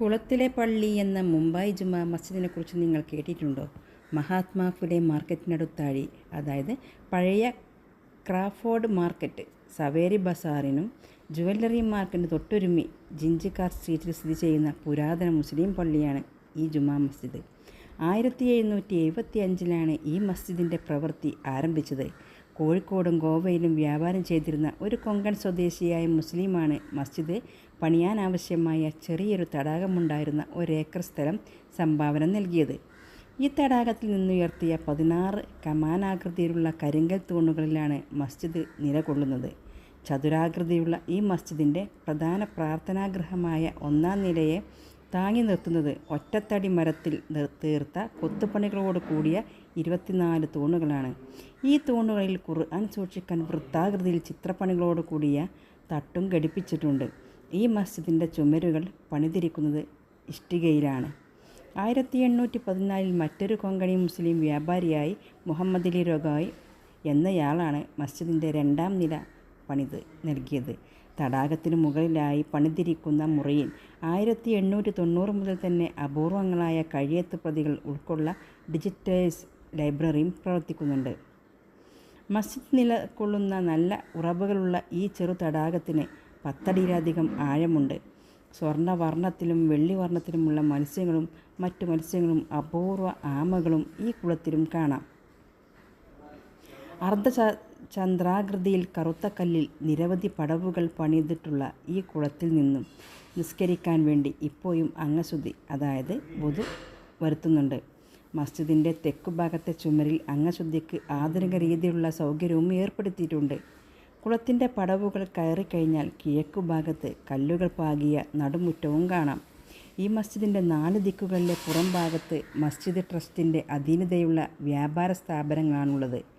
കുളത്തിലെ പള്ളി എന്ന മുംബൈ ജുമാ മസ്ജിദിനെ കുറിച്ച് നിങ്ങൾ കേട്ടിട്ടുണ്ടോ? മഹാത്മാ ഫുലെ മാർക്കറ്റിനടുത്താഴി അതായത് പഴയ ക്രാഫോർഡ് മാർക്കറ്റ് സവേരി ബസാറിനും ജുവല്ലറി മാർക്കറ്റിന് തൊട്ടൊരുമി ജിഞ്ചിക്കാർ സ്ട്രീറ്റിൽ സ്ഥിതി ചെയ്യുന്ന പുരാതന മുസ്ലിം പള്ളിയാണ് ഈ ജുമാ മസ്ജിദ്. ആയിരത്തി എഴുന്നൂറ്റി എഴുപത്തി അഞ്ചിലാണ് ഈ മസ്ജിദിന്റെ പ്രവൃത്തി ആരംഭിച്ചത്. കോഴിക്കോടും ഗോവയിലും വ്യാപാരം ചെയ്തിരുന്ന ഒരു കൊങ്കൺ സ്വദേശിയായ മുസ്ലിമാണ് മസ്ജിദ്. പണിയാനാവശ്യമായ ചെറിയൊരു തടാകമുണ്ടായിരുന്ന ഒരേക്കർ സ്ഥലം സംഭാവന നൽകിയത്. ഈ തടാകത്തിൽ നിന്നുയർത്തിയ പതിനാറ് കമാനാകൃതിയിലുള്ള കരിങ്കൽ തൂണുകളിലാണ് മസ്ജിദ് നിലകൊള്ളുന്നത്. ചതുരാകൃതിയുള്ള ഈ മസ്ജിദിന്റെ പ്രധാന പ്രാർത്ഥനാഗൃഹമായ ഒന്നാം നിലയെ താങ്ങി നിർത്തുന്നത് ഒറ്റത്തടി മരത്തിൽ തീർത്ത കൊത്തുപണികളോട് കൂടിയ ഇരുപത്തിനാല് തൂണുകളാണ്. ഈ തൂണുകളിൽ ഖുർആൻ സൂക്ഷിക്കാൻ വൃത്താകൃതിയിൽ ചിത്രപ്പണികളോട് കൂടിയ തട്ടും ഘടിപ്പിച്ചിട്ടുണ്ട്. ഈ മസ്ജിദിന്റെ ചുമരുകൾ പണിതിരിക്കുന്നത് ഇഷ്ടികയിലാണ്. ആയിരത്തി എണ്ണൂറ്റി പതിനാലിൽ മറ്റൊരു കൊങ്കണി മുസ്ലിം വ്യാപാരിയായി മുഹമ്മദ് അലി റൊഗായ് എന്നയാളാണ് മസ്ജിദിന്റെ രണ്ടാം നില പണിത് നൽകിയത്. തടാകത്തിന് മുകളിലായി പണിതിരിക്കുന്ന മുറിയിൽ ആയിരത്തി എണ്ണൂറ്റി തൊണ്ണൂറ് മുതൽ തന്നെ അപൂർവങ്ങളായ കഴിയത്ത് പ്രതികൾ ഉൾക്കൊള്ള ഡിജിറ്റൈസ് ലൈബ്രറിയും പ്രവർത്തിക്കുന്നുണ്ട്. മസ്ജിദ് നിലകൊള്ളുന്ന നല്ല ഉറവുകളുള്ള ഈ ചെറു തടാകത്തിന് പത്തടിയിലധികം ആഴമുണ്ട്. സ്വർണവർണത്തിലും വെള്ളിവർണത്തിലുമുള്ള മത്സ്യങ്ങളും മറ്റു മത്സ്യങ്ങളും അപൂർവ ആമകളും ഈ കുളത്തിലും കാണാം. അർദ്ധ ചന്ദ്രാകൃതിയിൽ കറുത്ത കല്ലിൽ നിരവധി പടവുകൾ പണിതിട്ടുള്ള ഈ കുളത്തിൽ നിന്നും നിസ്കരിക്കാൻ വേണ്ടി ഇപ്പോഴും അംഗശുദ്ധി അതായത് വധു വരുത്തുന്നുണ്ട്. മസ്ജിദിന്റെ തെക്കുഭാഗത്തെ ചുമരിൽ അംഗശുദ്ധിക്ക് ആധുനിക രീതിയിലുള്ള സൗകര്യവും ഏർപ്പെടുത്തിയിട്ടുണ്ട്. കുളത്തിന്റെ പടവുകൾ കയറിക്കഴിഞ്ഞാൽ കിഴക്കുഭാഗത്ത് കല്ലുകൾ പാകിയ നടുമുറ്റവും കാണാം. ഈ മസ്ജിദിന്റെ നാല് ദിക്കുകളിലെ പുറം ഭാഗത്ത് മസ്ജിദ് ട്രസ്റ്റിന്റെ അധീനതയുള്ള വ്യാപാര സ്ഥാപനങ്ങളാണുള്ളത്.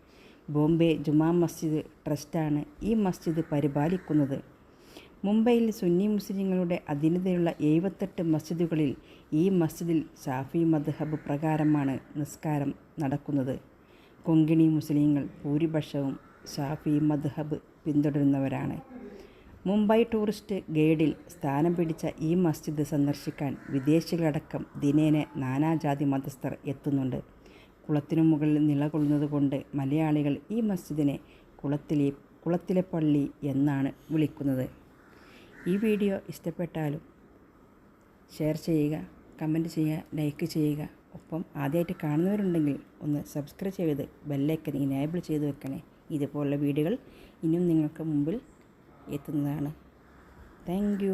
ബോംബെ ജുമാ മസ്ജിദ് ട്രസ്റ്റാണ് ഈ മസ്ജിദ് പരിപാലിക്കുന്നത്. മുംബൈയിൽ സുന്നി മുസ്ലിങ്ങളുടെ അധീനതയുള്ള എഴുപത്തെട്ട് മസ്ജിദുകളിൽ ഈ മസ്ജിദിൽ ഷാഫി മദ്ഹബ് പ്രകാരമാണ് നിസ്കാരം നടക്കുന്നത്. കൊങ്കിണി മുസ്ലിങ്ങൾ ഭൂരിപക്ഷവും ഷാഫി മദ്ഹബ് പിന്തുടരുന്നവരാണ്. മുംബൈ ടൂറിസ്റ്റ് ഗൈഡിൽ സ്ഥാനം പിടിച്ച ഈ മസ്ജിദ് സന്ദർശിക്കാൻ വിദേശികളടക്കം ദിനേന നാനാജാതി മതസ്ഥർ എത്തുന്നുണ്ട്. കുളത്തിനു മുകളിൽ നിലകൊള്ളുന്നത് കൊണ്ട് മലയാളികൾ ഈ മസ്ജിദിനെ കുളത്തിലെ കുളത്തിലെ പള്ളി എന്നാണ് വിളിക്കുന്നത്. ഈ വീഡിയോ ഇഷ്ടപ്പെട്ടാലും ഷെയർ ചെയ്യുക കമന്റ് ചെയ്യുക ലൈക്ക് ചെയ്യുക. ഒപ്പം ആദ്യമായിട്ട് കാണുന്നവരുണ്ടെങ്കിൽ ഒന്ന് സബ്സ്ക്രൈബ് ചെയ്ത് ബെല്ലൈക്കൻ ഇനേബിൾ ചെയ്ത് വെക്കണേ. ഇതുപോലുള്ള വീഡിയോകൾ ഇനിയും നിങ്ങൾക്ക് മുമ്പിൽ എത്തുന്നതാണ്. താങ്ക്